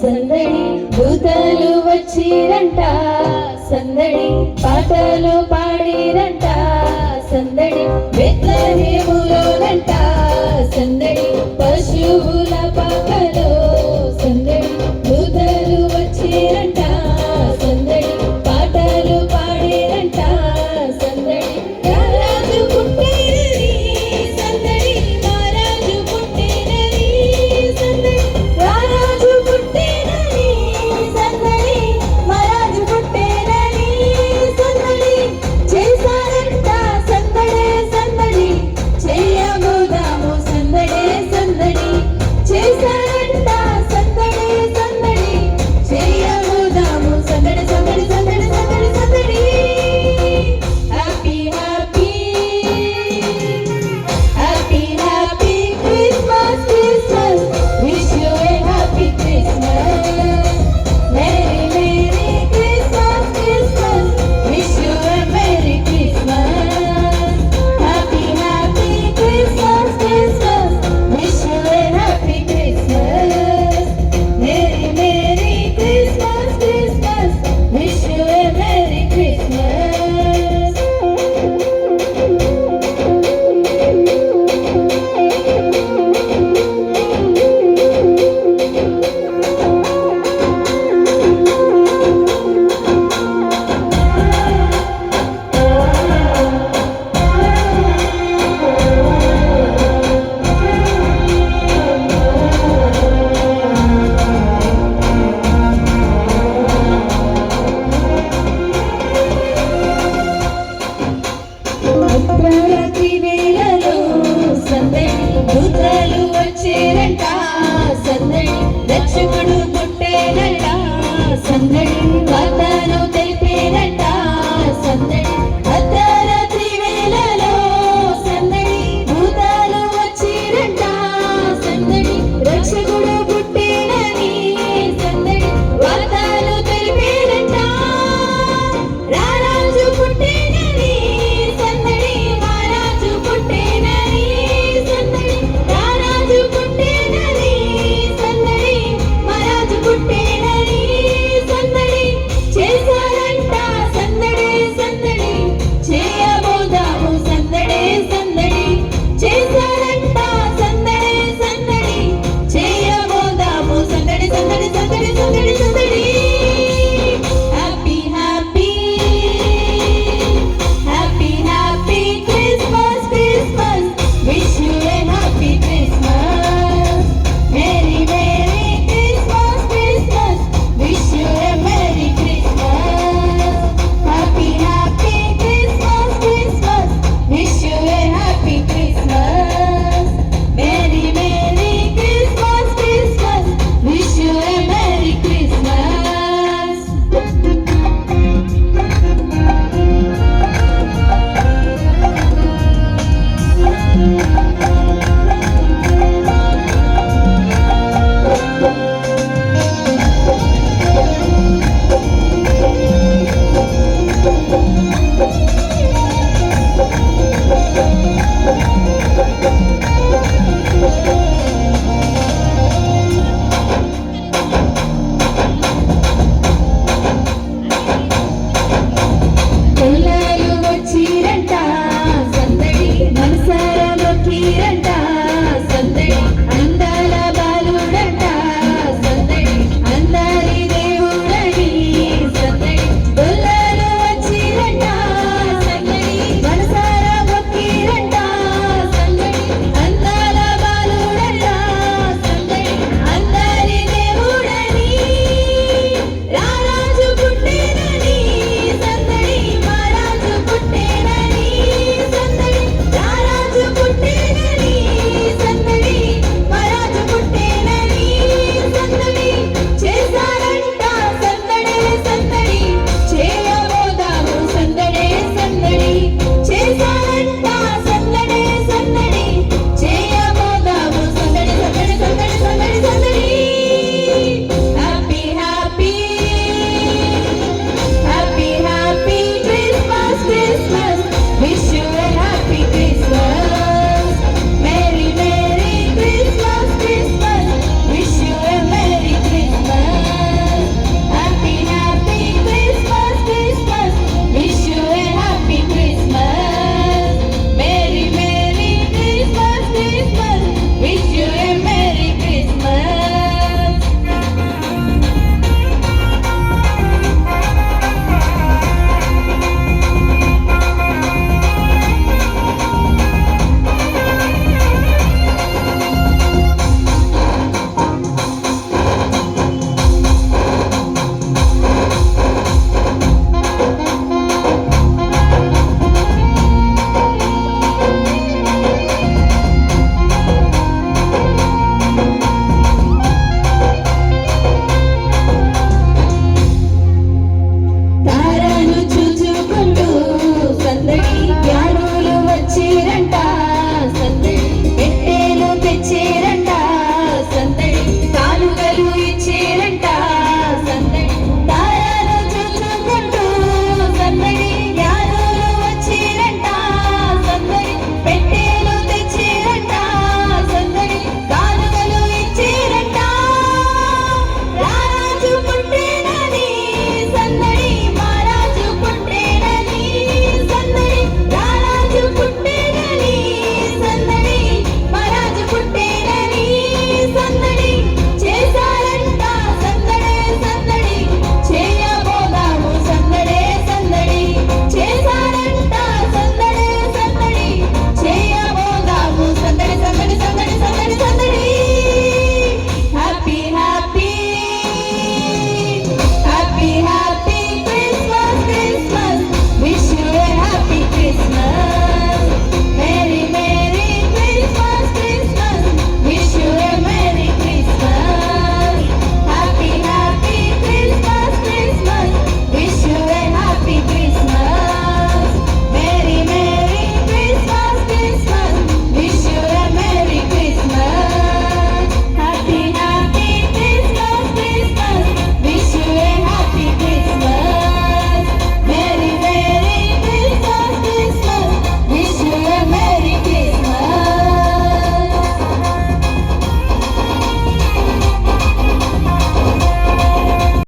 సందడి దూతలు వచ్చిరంట. సందడి పాటలు పా శివరాత్రి వేళలో సందడి దూతలు వచ్చేరంట సందడి దక్షిణుడు పుట్టేనంట సందడి